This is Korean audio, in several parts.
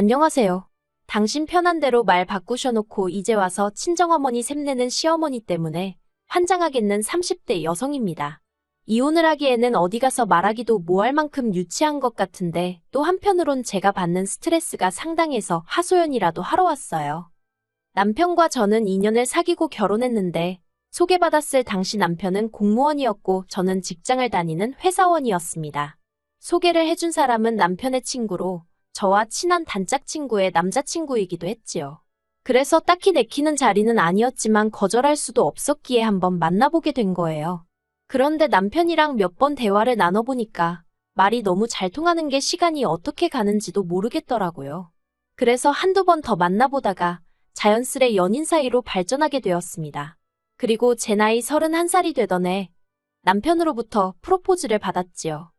안녕하세요. 당신 편한 대로 말 바꾸셔놓고 이제 와서 친정어머니 샘내는 시어머니 때문에 환장하겠는 30대 여성입니다. 이혼을 하기에는 어디 가서 말하기도 뭐할 만큼 유치한 것 같은데 또 한편으론 제가 받는 스트레스가 상당해서 하소연이라도 하러 왔어요. 남편과 저는 2년을 사귀고 결혼했는데 소개받았을 당시 남편은 공무원이었고 저는 직장을 다니는 회사원이었습니다. 소개를 해준 사람은 남편의 친구로 저와 친한 단짝 친구의 남자친구이기도 했지요. 그래서 딱히 내키는 자리는 아니었지만 거절할 수도 없었기에 한번 만나보게 된 거예요. 그런데 남편이랑 몇 번 대화를 나눠보니까 말이 너무 잘 통하는 게 시간이 어떻게 가는지도 모르겠더라고요. 그래서 한두 번 더 만나보다가 자연스레 연인 사이로 발전하게 되었습니다. 그리고 제 나이 31살이 되던 해 남편으로부터 프로포즈를 받았지요.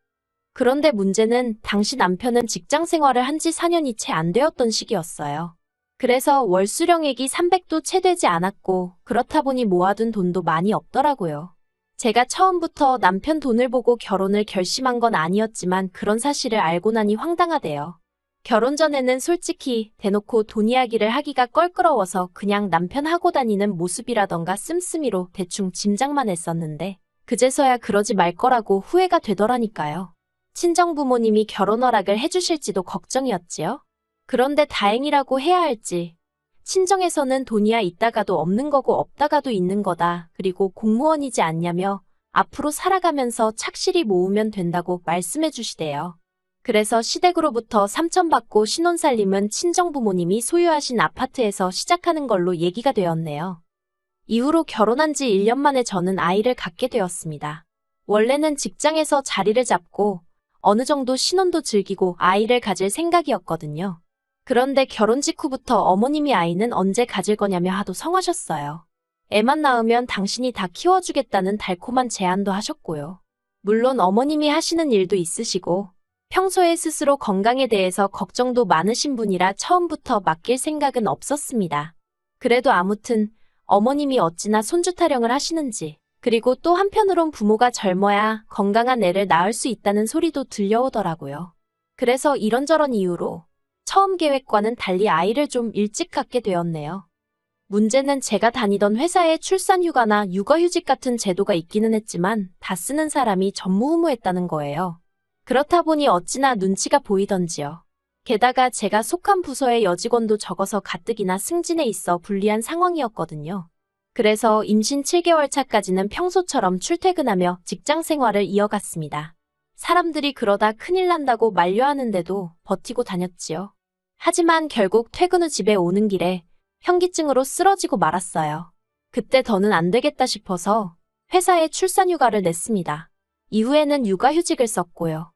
그런데 문제는 당시 남편은 직장 생활을 한 지 4년이 채 안 되었던 시기였어요. 그래서 월 수령액이 300도 채 되지 않았고 그렇다 보니 모아둔 돈도 많이 없더라고요. 제가 처음부터 남편 돈을 보고 결혼을 결심한 건 아니었지만 그런 사실을 알고 나니 황당하대요. 결혼 전에는 솔직히 대놓고 돈 이야기를 하기가 껄끄러워서 그냥 남편 하고 다니는 모습이라던가 씀씀이로 대충 짐작만 했었는데 그제서야 그러지 말 거라고 후회가 되더라니까요. 친정 부모님이 결혼 허락을 해주실지도 걱정이었지요. 그런데 다행이라고 해야 할지 친정에서는 돈이야 있다가도 없는 거고 없다가도 있는 거다. 그리고 공무원이지 않냐며 앞으로 살아가면서 착실히 모으면 된다고 말씀해 주시대요. 그래서 시댁으로부터 3천 받고 신혼살림은 친정 부모님이 소유하신 아파트에서 시작하는 걸로 얘기가 되었네요. 이후로 결혼한 지 1년 만에 저는 아이를 갖게 되었습니다. 원래는 직장에서 자리를 잡고 어느 정도 신혼도 즐기고 아이를 가질 생각이었거든요. 그런데 결혼 직후부터 어머님이 아이는 언제 가질 거냐며 하도 성하셨어요. 애만 낳으면 당신이 다 키워주겠다는 달콤한 제안도 하셨고요. 물론 어머님이 하시는 일도 있으시고 평소에 스스로 건강에 대해서 걱정도 많으신 분이라 처음부터 맡길 생각은 없었습니다. 그래도 아무튼 어머님이 어찌나 손주 타령을 하시는지 그리고 또 한편으론 부모가 젊어야 건강한 애를 낳을 수 있다는 소리도 들려오더라고요. 그래서 이런저런 이유로 처음 계획과는 달리 아이를 좀 일찍 갖게 되었네요. 문제는 제가 다니던 회사에 출산휴가나 육아휴직 같은 제도가 있기는 했지만 다 쓰는 사람이 전무후무했다는 거예요. 그렇다 보니 어찌나 눈치가 보이던지요. 게다가 제가 속한 부서의 여직원도 적어서 가뜩이나 승진에 있어 불리한 상황이었거든요. 그래서 임신 7개월 차까지는 평소처럼 출퇴근하며 직장 생활을 이어갔습니다. 사람들이 그러다 큰일 난다고 만류하는데도 버티고 다녔지요. 하지만 결국 퇴근 후 집에 오는 길에 현기증으로 쓰러지고 말았어요. 그때 더는 안 되겠다 싶어서 회사에 출산휴가를 냈습니다. 이후에는 육아휴직을 썼고요.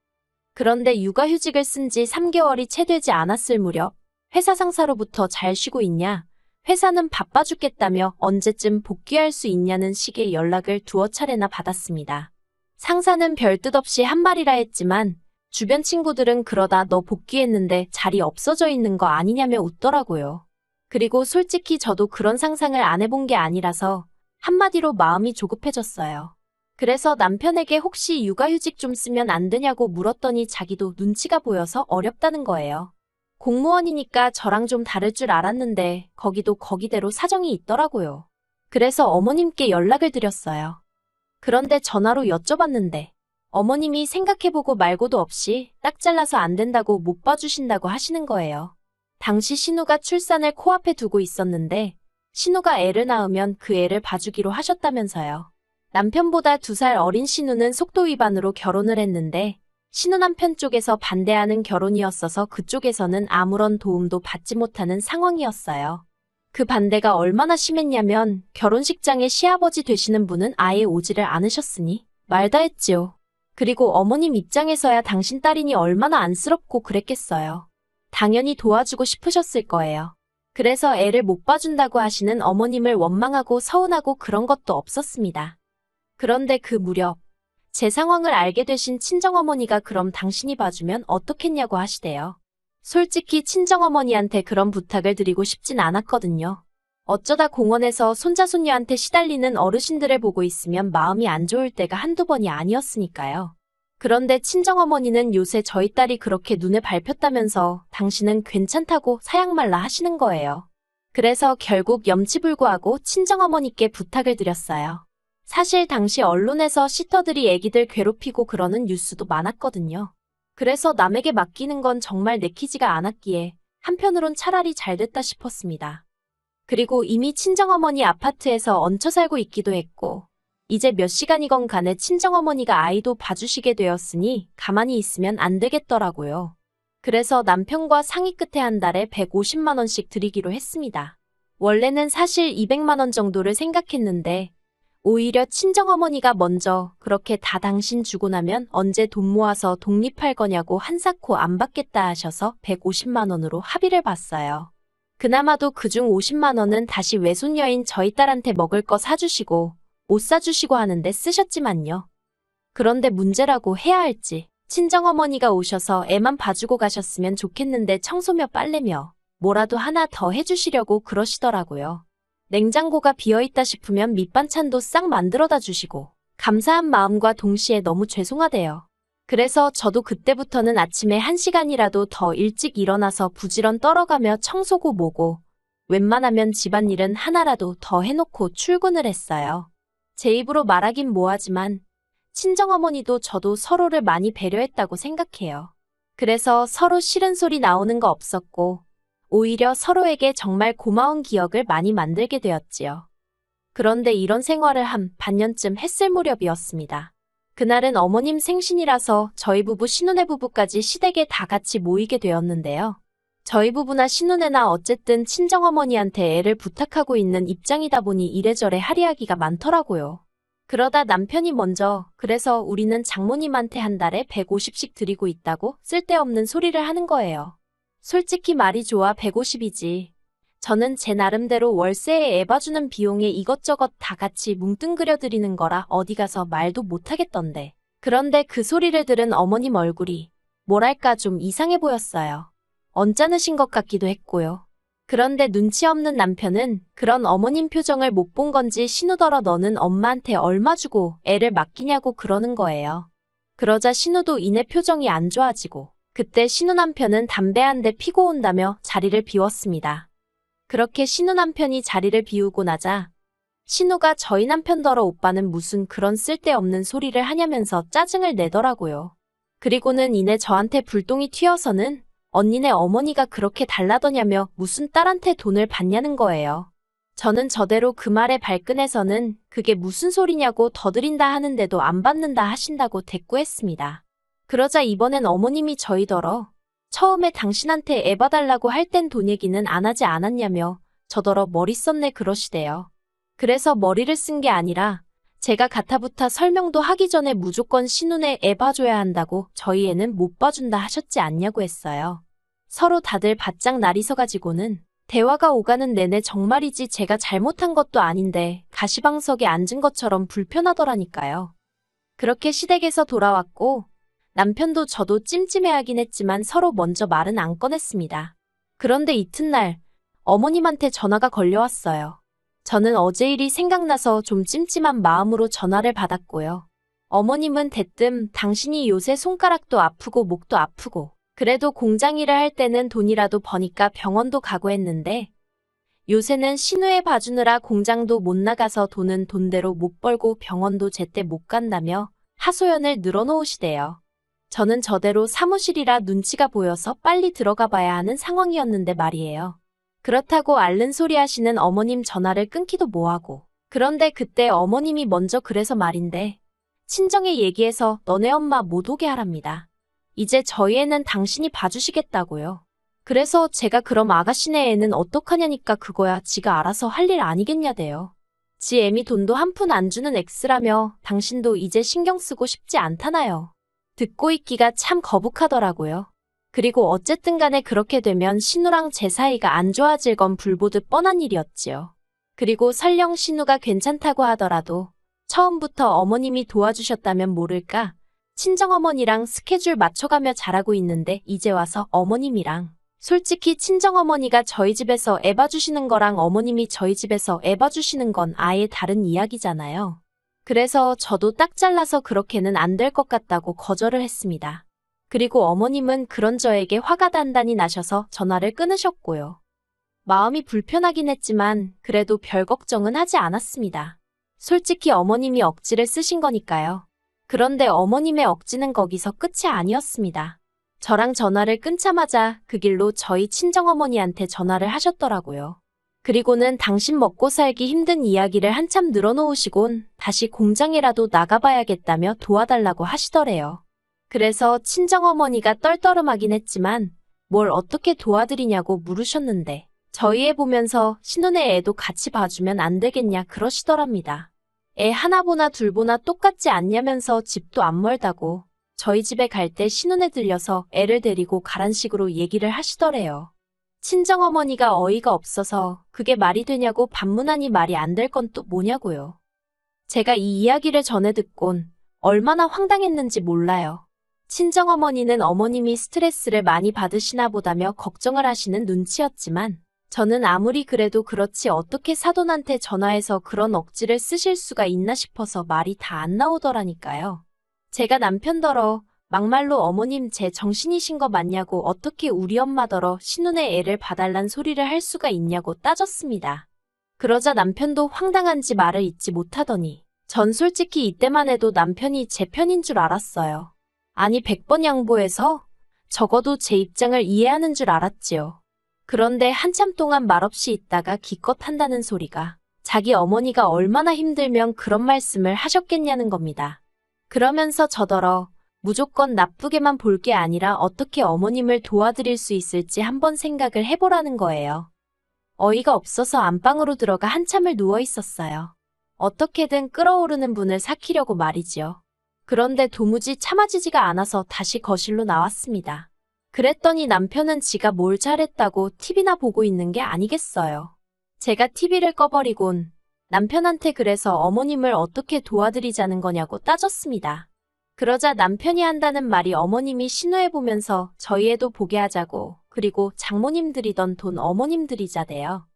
그런데 육아휴직을 쓴 지 3개월이 채 되지 않았을 무렵 회사 상사로부터 잘 쉬고 있냐? 회사는 바빠 죽겠다며 언제쯤 복귀할 수 있냐는 식의 연락을 두어 차례나 받았습니다. 상사는 별뜻 없이 한 말이라 했지만 주변 친구들은 그러다 너 복귀했는데 자리 없어져 있는 거 아니냐며 웃더라고요. 그리고 솔직히 저도 그런 상상을 안 해본 게 아니라서 한마디로 마음이 조급해졌어요. 그래서 남편에게 혹시 육아휴직 좀 쓰면 안 되냐고 물었더니 자기도 눈치가 보여서 어렵다는 거예요. 공무원이니까 저랑 좀 다를 줄 알았는데 거기도 거기대로 사정이 있더라고요. 그래서 어머님께 연락을 드렸어요. 그런데 전화로 여쭤봤는데 어머님이 생각해보고 말고도 없이 딱 잘라서 안 된다고 못 봐주신다고 하시는 거예요. 당시 신우가 출산을 코앞에 두고 있었는데 신우가 애를 낳으면 그 애를 봐주기로 하셨다면서요. 남편보다 두 살 어린 신우는 속도 위반으로 결혼을 했는데 신우 남편 쪽에서 반대하는 결혼이었어서 그쪽에서는 아무런 도움도 받지 못하는 상황이었어요. 그 반대가 얼마나 심했냐면 결혼식장에 시아버지 되시는 분은 아예 오지를 않으셨으니 말다 했지요. 그리고 어머님 입장에서야 당신 딸이니 얼마나 안쓰럽고 그랬겠어요. 당연히 도와주고 싶으셨을 거예요. 그래서 애를 못 봐준다고 하시는 어머님을 원망하고 서운하고 그런 것도 없었습니다. 그런데 그 무렵 제 상황을 알게 되신 친정어머니가 그럼 당신이 봐주면 어떻겠냐고 하시대요. 솔직히 친정어머니한테 그런 부탁을 드리고 싶진 않았거든요. 어쩌다 공원에서 손자손녀한테 시달리는 어르신들을 보고 있으면 마음이 안 좋을 때가 한두 번이 아니었으니까요. 그런데 친정어머니는 요새 저희 딸이 그렇게 눈에 밟혔다면서 당신은 괜찮다고 사양말라 하시는 거예요. 그래서 결국 염치불구하고 친정어머니께 부탁을 드렸어요. 사실 당시 언론에서 시터들이 애기들 괴롭히고 그러는 뉴스도 많았거든요. 그래서 남에게 맡기는 건 정말 내키지가 않았기에 한편으론 차라리 잘 됐다 싶었습니다. 그리고 이미 친정어머니 아파트에서 얹혀 살고 있기도 했고, 이제 몇 시간이건 간에 친정어머니가 아이도 봐주시게 되었으니 가만히 있으면 안 되겠더라고요. 그래서 남편과 상의 끝에 한 달에 150만원씩 드리기로 했습니다. 원래는 사실 200만원 정도를 생각했는데, 오히려 친정어머니가 먼저 그렇게 다 당신 주고 나면 언제 돈 모아서 독립할 거냐고 한사코 안 받겠다 하셔서 150만 원으로 합의를 봤어요. 그나마도 그중 50만 원은 다시 외손녀인 저희 딸한테 먹을 거 사주시고 옷 사주시고 하는데 쓰셨지만요. 그런데 문제라고 해야 할지 친정어머니가 오셔서 애만 봐주고 가셨으면 좋겠는데 청소며 빨래며 뭐라도 하나 더 해주시려고 그러시더라고요. 냉장고가 비어있다 싶으면 밑반찬도 싹 만들어다 주시고 감사한 마음과 동시에 너무 죄송하대요. 그래서 저도 그때부터는 아침에 한 시간이라도 더 일찍 일어나서 부지런 떨어가며 청소고 뭐고 웬만하면 집안일은 하나라도 더 해놓고 출근을 했어요. 제 입으로 말하긴 뭐하지만 친정어머니도 저도 서로를 많이 배려했다고 생각해요. 그래서 서로 싫은 소리 나오는 거 없었고 오히려 서로에게 정말 고마운 기억을 많이 만들게 되었지요. 그런데 이런 생활을 한 반년쯤 했을 무렵이었습니다. 그날은 어머님 생신이라서 저희 부부 신혼의 부부까지 시댁에 다 같이 모이게 되었는데요. 저희 부부나 신혼애나 어쨌든 친정어머니한테 애를 부탁하고 있는 입장이다 보니 이래저래 할이하기가 많더라고요. 그러다 남편이 먼저 그래서 우리는 장모님한테 한 달에 150씩 드리고 있다고 쓸데없는 소리를 하는 거예요. 솔직히 말이 좋아 150이지. 저는 제 나름대로 월세에 애 봐주는 비용에 이것저것 다 같이 뭉뚱그려 드리는 거라 어디 가서 말도 못하겠던데. 그런데 그 소리를 들은 어머님 얼굴이 뭐랄까 좀 이상해 보였어요. 언짢으신 것 같기도 했고요. 그런데 눈치 없는 남편은 그런 어머님 표정을 못 본 건지 신우더러 너는 엄마한테 얼마 주고 애를 맡기냐고 그러는 거예요. 그러자 신우도 이내 표정이 안 좋아지고 그때 신우 남편은 담배 한 대 피고 온다며 자리를 비웠습니다. 그렇게 신우 남편이 자리를 비우고 나자 신우가 저희 남편더러 오빠는 무슨 그런 쓸데없는 소리를 하냐면서 짜증을 내더라고요. 그리고는 이내 저한테 불똥이 튀어서는 언니네 어머니가 그렇게 달라더냐며 무슨 딸한테 돈을 받냐는 거예요. 저는 저대로 그 말에 발끈해서는 그게 무슨 소리냐고 더 드린다 하는데도 안 받는다 하신다고 대꾸했습니다. 그러자 이번엔 어머님이 저희더러 처음에 당신한테 애 봐달라고 할 땐 돈 얘기는 안 하지 않았냐며 저더러 머리 썼네 그러시대요. 그래서 머리를 쓴 게 아니라 제가 가타부타 설명도 하기 전에 무조건 신혼에 애 봐줘야 한다고 저희 애는 못 봐준다 하셨지 않냐고 했어요. 서로 다들 바짝 날이 서 가지고는 대화가 오가는 내내 정말이지 제가 잘못한 것도 아닌데 가시방석에 앉은 것처럼 불편하더라니까요. 그렇게 시댁에서 돌아왔고 남편도 저도 찜찜해하긴 했지만 서로 먼저 말은 안 꺼냈습니다. 그런데 이튿날 어머님한테 전화가 걸려왔어요. 저는 어제 일이 생각나서 좀 찜찜한 마음으로 전화를 받았고요. 어머님은 대뜸 당신이 요새 손가락도 아프고 목도 아프고 그래도 공장 일을 할 때는 돈이라도 버니까 병원도 가고 했는데 요새는 신우에 봐주느라 공장도 못 나가서 돈은 돈대로 못 벌고 병원도 제때 못 간다며 하소연을 늘어놓으시대요. 저는 저대로 사무실이라 눈치가 보여서 빨리 들어가 봐야 하는 상황이었는데 말이에요. 그렇다고 앓는 소리 하시는 어머님 전화를 끊기도 뭐하고. 그런데 그때 어머님이 먼저 그래서 말인데 친정에 얘기해서 너네 엄마 못 오게 하랍니다. 이제 저희 애는 당신이 봐주시겠다고요. 그래서 제가 그럼 아가씨네 애는 어떡하냐니까 그거야 지가 알아서 할 일 아니겠냐대요. 지 애미 돈도 한 푼 안 주는 엑스라며 당신도 이제 신경 쓰고 싶지 않다나요. 듣고 있기가 참 거북하더라고요. 그리고 어쨌든 간에 그렇게 되면 신우랑 제 사이가 안 좋아질 건 불보듯 뻔한 일이었지요. 그리고 설령 신우가 괜찮다고 하더라도 처음부터 어머님이 도와주셨다면 모를까 친정어머니랑 스케줄 맞춰가며 자라고 있는데 이제 와서 어머님이랑 솔직히 친정어머니가 저희 집에서 애 봐주시는 거랑 어머님이 저희 집에서 애 봐주시는 건 아예 다른 이야기잖아요. 그래서 저도 딱 잘라서 그렇게는 안 될 것 같다고 거절을 했습니다. 그리고 어머님은 그런 저에게 화가 단단히 나셔서 전화를 끊으셨고요. 마음이 불편하긴 했지만 그래도 별 걱정은 하지 않았습니다. 솔직히 어머님이 억지를 쓰신 거니까요. 그런데 어머님의 억지는 거기서 끝이 아니었습니다. 저랑 전화를 끊자마자 그 길로 저희 친정어머니한테 전화를 하셨더라고요. 그리고는 당신 먹고 살기 힘든 이야기를 한참 늘어놓으시곤 다시 공장이라도 나가봐야겠다며 도와달라고 하시더래요. 그래서 친정어머니가 떨떠름하긴 했지만 뭘 어떻게 도와드리냐고 물으셨는데 저희 애 보면서 신혼의 애도 같이 봐주면 안 되겠냐 그러시더랍니다. 애 하나 보나 둘 보나 똑같지 않냐면서 집도 안 멀다고 저희 집에 갈 때 신혼에 들려서 애를 데리고 가란 식으로 얘기를 하시더래요. 친정어머니가 어이가 없어서 그게 말이 되냐고 반문하니 말이 안 될 건 또 뭐냐고요. 제가 이 이야기를 전해 듣곤 얼마나 황당했는지 몰라요. 친정어머니는 어머님이 스트레스를 많이 받으시나 보다며 걱정을 하시는 눈치였지만 저는 아무리 그래도 그렇지 어떻게 사돈한테 전화해서 그런 억지를 쓰실 수가 있나 싶어서 말이 다 안 나오더라니까요. 제가 남편더러 막말로 어머님 제 정신이신 거 맞냐고 어떻게 우리 엄마더러 신혼의 애를 봐달란 소리를 할 수가 있냐고 따졌습니다. 그러자 남편도 황당한지 말을 잇지 못하더니 전 솔직히 이때만 해도 남편이 제 편인 줄 알았어요. 아니 100번 양보해서 적어도 제 입장을 이해하는 줄 알았지요. 그런데 한참 동안 말없이 있다가 기껏 한다는 소리가 자기 어머니가 얼마나 힘들면 그런 말씀을 하셨겠냐는 겁니다. 그러면서 저더러 무조건 나쁘게만 볼 게 아니라 어떻게 어머님을 도와드릴 수 있을지 한번 생각을 해보라는 거예요. 어이가 없어서 안방으로 들어가 한참을 누워 있었어요. 어떻게든 끓어오르는 분을 삭히려고 말이지요. 그런데 도무지 참아지지가 않아서 다시 거실로 나왔습니다. 그랬더니 남편은 지가 뭘 잘했다고 TV나 보고 있는 게 아니겠어요. 제가 TV를 꺼버리곤 남편한테 그래서 어머님을 어떻게 도와드리자는 거냐고 따졌습니다. 그러자 남편이 한다는 말이 어머님이 신호해보면서 저희 애도 보게 하자고 그리고 장모님 들이던 돈 어머님 들이자대요.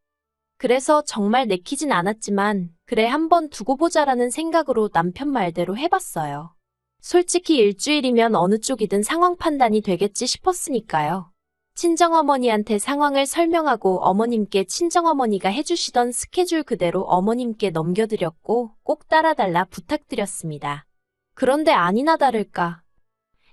그래서 정말 내키진 않았지만 그래 한번 두고 보자라는 생각으로 남편 말대로 해봤어요. 솔직히 일주일이면 어느 쪽이든 상황 판단이 되겠지 싶었으니까요. 친정어머니한테 상황을 설명하고 어머님께 친정어머니가 해주시던 스케줄 그대로 어머님께 넘겨드렸고 꼭 따라달라 부탁드렸습니다. 그런데 아니나 다를까.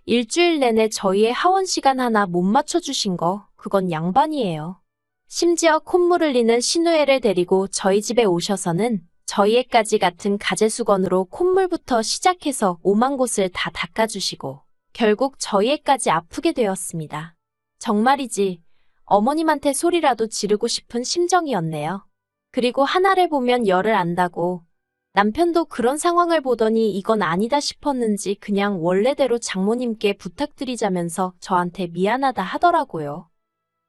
일주일 내내 저희의 하원 시간 하나 못 맞춰주신 거, 그건 양반이에요. 심지어 콧물 흘리는 신우애를 데리고 저희 집에 오셔서는 저희 애까지 같은 가재수건으로 콧물부터 시작해서 오만 곳을 다 닦아주시고 결국 저희 애까지 아프게 되었습니다. 정말이지 어머님한테 소리라도 지르고 싶은 심정이었네요. 그리고 하나를 보면 열을 안다고 남편도 그런 상황을 보더니 이건 아니다 싶었는지 그냥 원래대로 장모님께 부탁드리자면서 저한테 미안하다 하더라고요.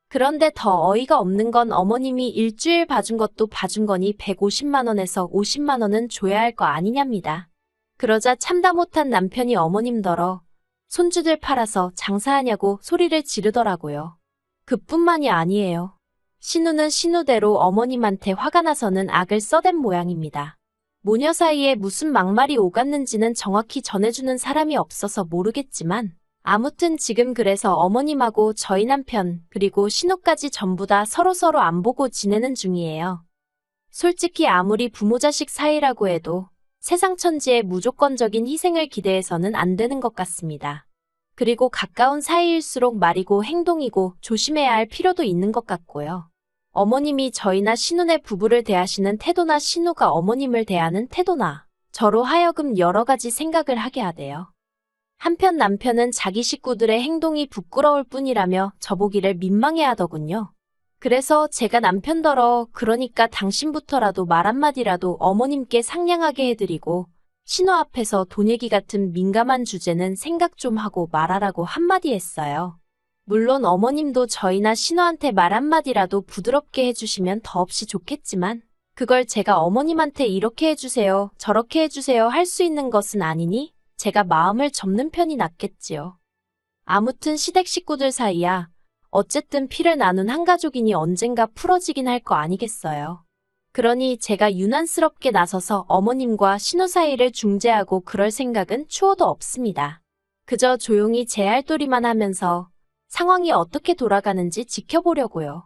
그런데 더 어이가 없는 건 어머님이 일주일 봐준 것도 봐준 거니 150만원에서 50만원은 줘야 할 거 아니냐입니다. 그러자 참다 못한 남편이 어머님더러 손주들 팔아서 장사하냐고 소리를 지르더라고요. 그뿐만이 아니에요. 신우는 신우대로 어머님한테 화가 나서는 악을 써댄 모양입니다. 모녀 사이에 무슨 막말이 오갔는지는 정확히 전해주는 사람이 없어서 모르겠지만 아무튼 지금 그래서 어머님하고 저희 남편 그리고 신우까지 전부 다 서로서로 안 보고 지내는 중이에요. 솔직히 아무리 부모 자식 사이라고 해도 세상 천지에 무조건적인 희생을 기대해서는 안 되는 것 같습니다. 그리고 가까운 사이일수록 말이고 행동이고 조심해야 할 필요도 있는 것 같고요. 어머님이 저희나 신우네 부부를 대하시는 태도나 신우가 어머님을 대하는 태도나 저로 하여금 여러 가지 생각을 하게 하대요. 한편 남편은 자기 식구들의 행동이 부끄러울 뿐이라며 저보기를 민망해 하더군요. 그래서 제가 남편더러 그러니까 당신부터라도 말 한마디라도 어머님께 상냥하게 해드리고 신호 앞에서 돈 얘기 같은 민감한 주제는 생각 좀 하고 말하라고 한마디 했어요. 물론 어머님도 저희나 신호한테 말 한마디라도 부드럽게 해주시면 더없이 좋겠지만 그걸 제가 어머님한테 이렇게 해주세요, 저렇게 해주세요 할 수 있는 것은 아니니 제가 마음을 접는 편이 낫겠지요. 아무튼 시댁 식구들 사이야 어쨌든 피를 나눈 한 가족이니 언젠가 풀어지긴 할 거 아니겠어요. 그러니 제가 유난스럽게 나서서 어머님과 신호 사이를 중재하고 그럴 생각은 추호도 없습니다. 그저 조용히 제 할도리만 하면서 상황이 어떻게 돌아가는지 지켜보려고요.